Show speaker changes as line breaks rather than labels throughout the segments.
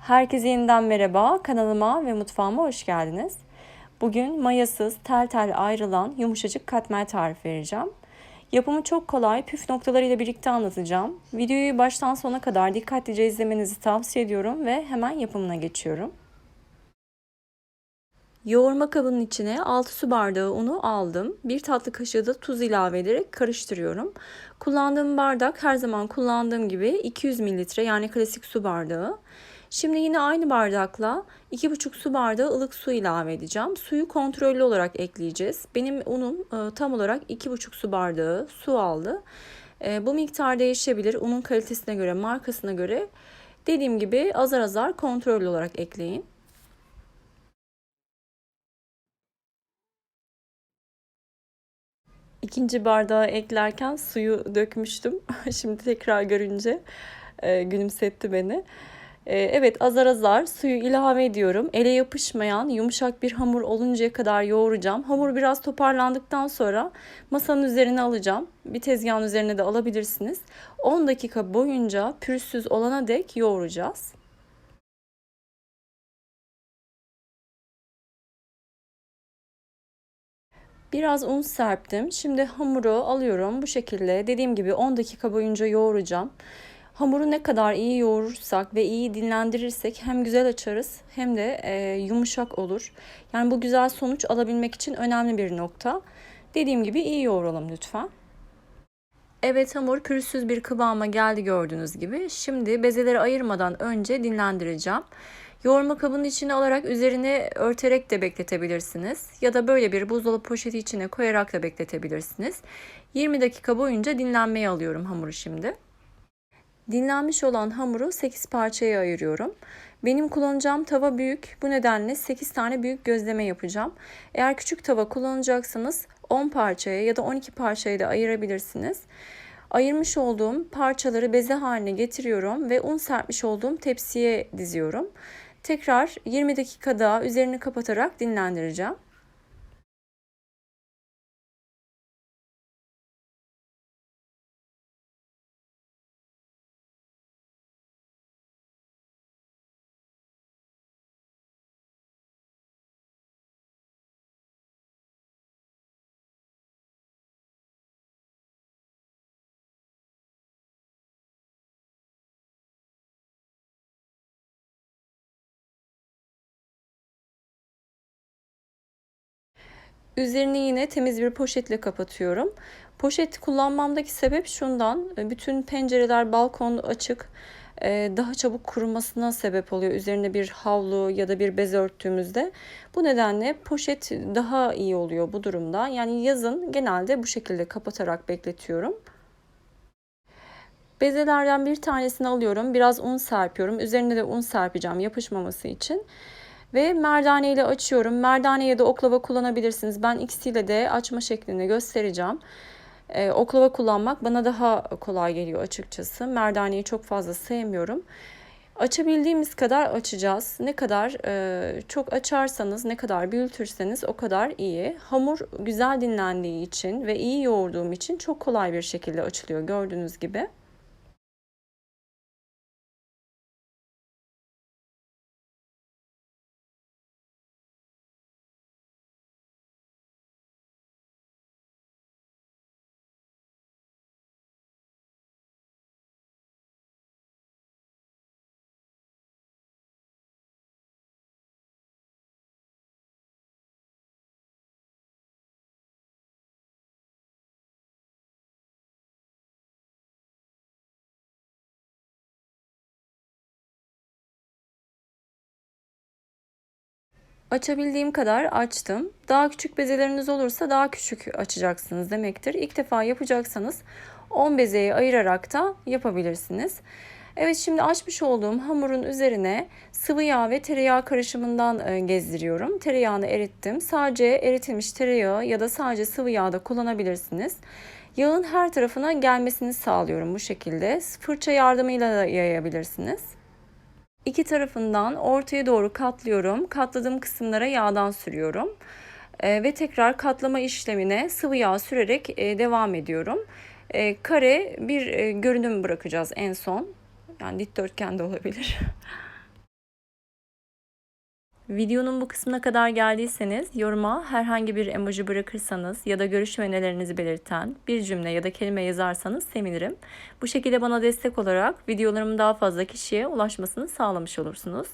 Herkese yeniden merhaba. Kanalıma ve mutfağıma hoş geldiniz. Bugün mayasız, tel tel ayrılan yumuşacık katmer tarifi vereceğim. Yapımı çok kolay, püf noktalarıyla birlikte anlatacağım. Videoyu baştan sona kadar dikkatlice izlemenizi tavsiye ediyorum ve hemen yapımına geçiyorum. Yoğurma kabının içine 6 su bardağı unu aldım. 1 tatlı kaşığı da tuz ilave ederek karıştırıyorum. Kullandığım bardak her zaman kullandığım gibi 200 mililitre yani klasik su bardağı. Şimdi yine aynı bardakla 2,5 su bardağı ılık su ilave edeceğim. Suyu kontrollü olarak ekleyeceğiz. Benim unum e, tam olarak 2,5 su bardağı su aldı. E, bu miktar değişebilir. Unun kalitesine göre, markasına göre. Dediğim gibi azar azar kontrollü olarak ekleyin. İkinci bardağı eklerken suyu dökmüştüm. Şimdi tekrar görünce e, gülümsetti beni. E, evet azar azar suyu ilave ediyorum. Ele yapışmayan yumuşak bir hamur oluncaya kadar yoğuracağım. Hamur biraz toparlandıktan sonra masanın üzerine alacağım. Bir tezgahın üzerine de alabilirsiniz. 10 dakika boyunca pürüzsüz olana dek yoğuracağız. Biraz un serptim. Şimdi hamuru alıyorum bu şekilde. Dediğim gibi 10 dakika boyunca yoğuracağım. Hamuru ne kadar iyi yoğurursak ve iyi dinlendirirsek hem güzel açarız hem de e, yumuşak olur. Yani bu güzel sonuç alabilmek için önemli bir nokta. Dediğim gibi iyi yoğuralım lütfen. Evet hamur pürüzsüz bir kıvama geldi gördüğünüz gibi. Şimdi bezeleri ayırmadan önce dinlendireceğim. Yoğurma kabının içine alarak üzerine örterek de bekletebilirsiniz. Ya da böyle bir buzdolabı poşeti içine koyarak da bekletebilirsiniz. 20 dakika boyunca dinlenmeye alıyorum hamuru şimdi. Dinlenmiş olan hamuru 8 parçaya ayırıyorum. Benim kullanacağım tava büyük. Bu nedenle 8 tane büyük gözleme yapacağım. Eğer küçük tava kullanacaksanız 10 parçaya ya da 12 parçaya da ayırabilirsiniz. Ayırmış olduğum parçaları beze haline getiriyorum ve un serpmiş olduğum tepsiye diziyorum. Tekrar 20 dakika daha üzerini kapatarak dinlendireceğim. Üzerini yine temiz bir poşetle kapatıyorum. Poşet kullanmamdaki sebep şundan. Bütün pencereler, balkon açık. E, daha çabuk kurumasına sebep oluyor. Üzerine bir havlu ya da bir bez örttüğümüzde. Bu nedenle poşet daha iyi oluyor bu durumda. Yani yazın genelde bu şekilde kapatarak bekletiyorum. Bezelerden bir tanesini alıyorum. Biraz un serpiyorum. Üzerine de un serpeceğim yapışmaması için. Ve merdane ile açıyorum. Merdane ya da oklava kullanabilirsiniz. Ben ikisiyle de açma şeklini göstereceğim. Ee, oklava kullanmak bana daha kolay geliyor açıkçası. Merdaneyi çok fazla sevmiyorum. Açabildiğimiz kadar açacağız. Ne kadar e, çok açarsanız, ne kadar büyütürseniz o kadar iyi. Hamur güzel dinlendiği için ve iyi yoğurduğum için çok kolay bir şekilde açılıyor gördüğünüz gibi. Açabildiğim kadar açtım. Daha küçük bezeleriniz olursa daha küçük açacaksınız demektir. İlk defa yapacaksanız 10 bezeyi ayırarak da yapabilirsiniz. Evet şimdi açmış olduğum hamurun üzerine sıvı yağ ve tereyağı karışımından e, gezdiriyorum. Tereyağını erittim. Sadece eritilmiş tereyağı ya da sadece sıvı yağ da kullanabilirsiniz. Yağın her tarafına gelmesini sağlıyorum bu şekilde. Fırça yardımıyla da yayabilirsiniz. İki tarafından ortaya doğru katlıyorum. Katladığım kısımlara yağdan sürüyorum. E, ve tekrar katlama işlemine sıvı yağ sürerek e, devam ediyorum. E, kare bir e, görünüm bırakacağız en son. Yani dikdörtgen de olabilir. Videonun bu kısmına kadar geldiyseniz yoruma herhangi bir emoji bırakırsanız ya da görüş ve önerilerinizi belirten bir cümle ya da kelime yazarsanız sevinirim. Bu şekilde bana destek olarak videolarımın daha fazla kişiye ulaşmasını sağlamış olursunuz.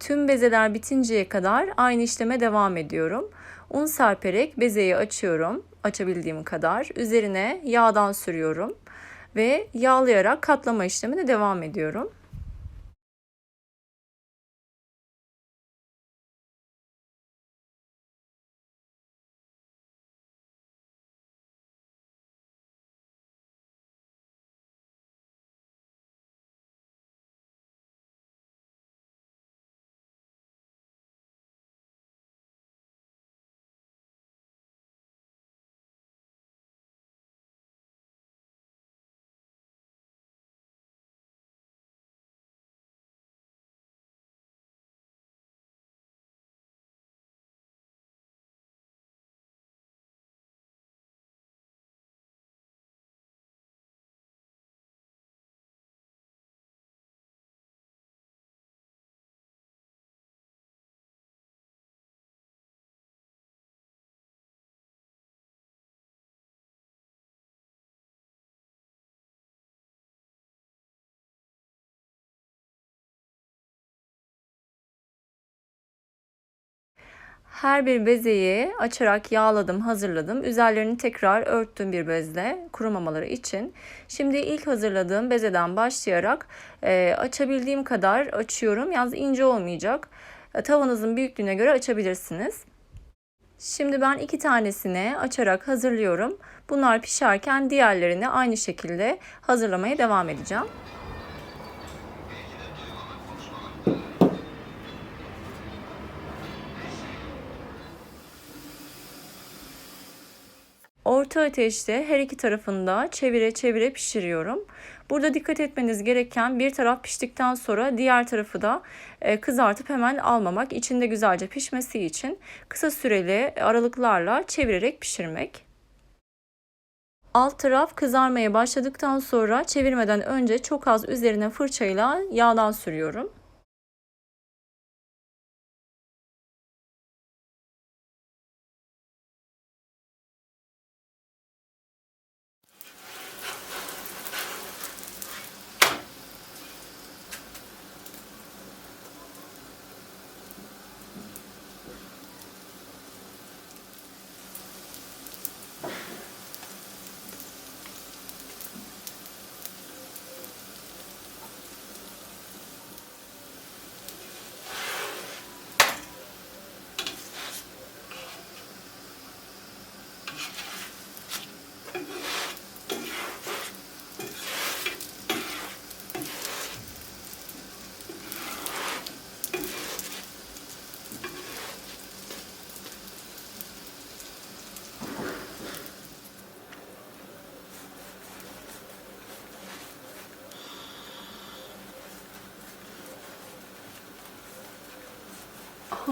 Tüm bezeler bitinceye kadar aynı işleme devam ediyorum. Un serperek bezeyi açıyorum açabildiğim kadar. Üzerine yağdan sürüyorum ve yağlayarak katlama işlemine devam ediyorum. Her bir bezeyi açarak yağladım, hazırladım. Üzerlerini tekrar örttüm bir bezle kurumamaları için. Şimdi ilk hazırladığım bezeden başlayarak e, açabildiğim kadar açıyorum. Yalnız ince olmayacak. E, tavanızın büyüklüğüne göre açabilirsiniz. Şimdi ben iki tanesini açarak hazırlıyorum. Bunlar pişerken diğerlerini aynı şekilde hazırlamaya devam edeceğim. Orta ateşte her iki tarafında çevire çevire pişiriyorum. Burada dikkat etmeniz gereken bir taraf piştikten sonra diğer tarafı da e, kızartıp hemen almamak. İçinde güzelce pişmesi için kısa süreli aralıklarla çevirerek pişirmek. Alt taraf kızarmaya başladıktan sonra çevirmeden önce çok az üzerine fırçayla yağdan sürüyorum.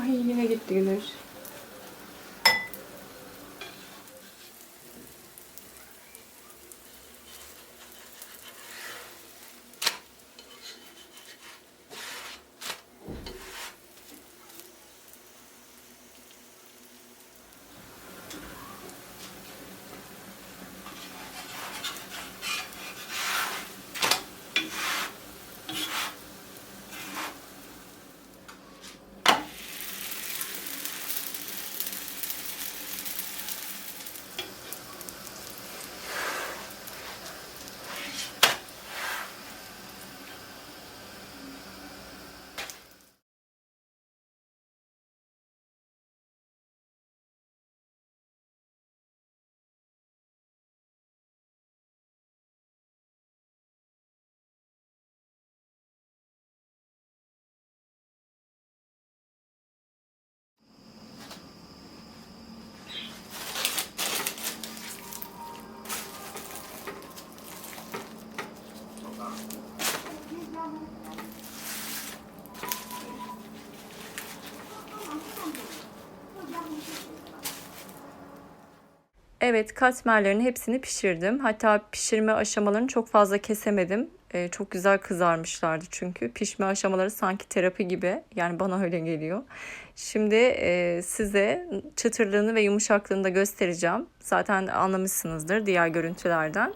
Ay yine gitti güneş. Evet katmerlerin hepsini pişirdim. Hatta pişirme aşamalarını çok fazla kesemedim. Ee, çok güzel kızarmışlardı çünkü. Pişme aşamaları sanki terapi gibi. Yani bana öyle geliyor. Şimdi e, size çıtırlığını ve yumuşaklığını da göstereceğim. Zaten anlamışsınızdır diğer görüntülerden.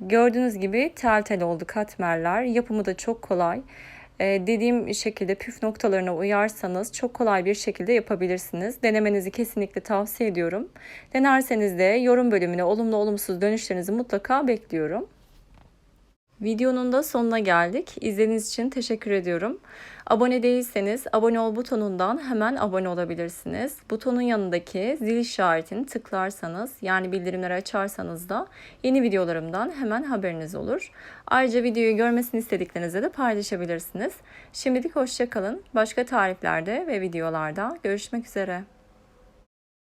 Gördüğünüz gibi tel tel oldu katmerler. Yapımı da çok kolay. Ee, dediğim şekilde püf noktalarına uyarsanız çok kolay bir şekilde yapabilirsiniz. Denemenizi kesinlikle tavsiye ediyorum. Denerseniz de yorum bölümüne olumlu olumsuz dönüşlerinizi mutlaka bekliyorum. Videonun da sonuna geldik. İzlediğiniz için teşekkür ediyorum. Abone değilseniz abone ol butonundan hemen abone olabilirsiniz. Butonun yanındaki zil işaretini tıklarsanız yani bildirimleri açarsanız da yeni videolarımdan hemen haberiniz olur. Ayrıca videoyu görmesini istediklerinizle de paylaşabilirsiniz. Şimdilik hoşçakalın. Başka tariflerde ve videolarda görüşmek üzere.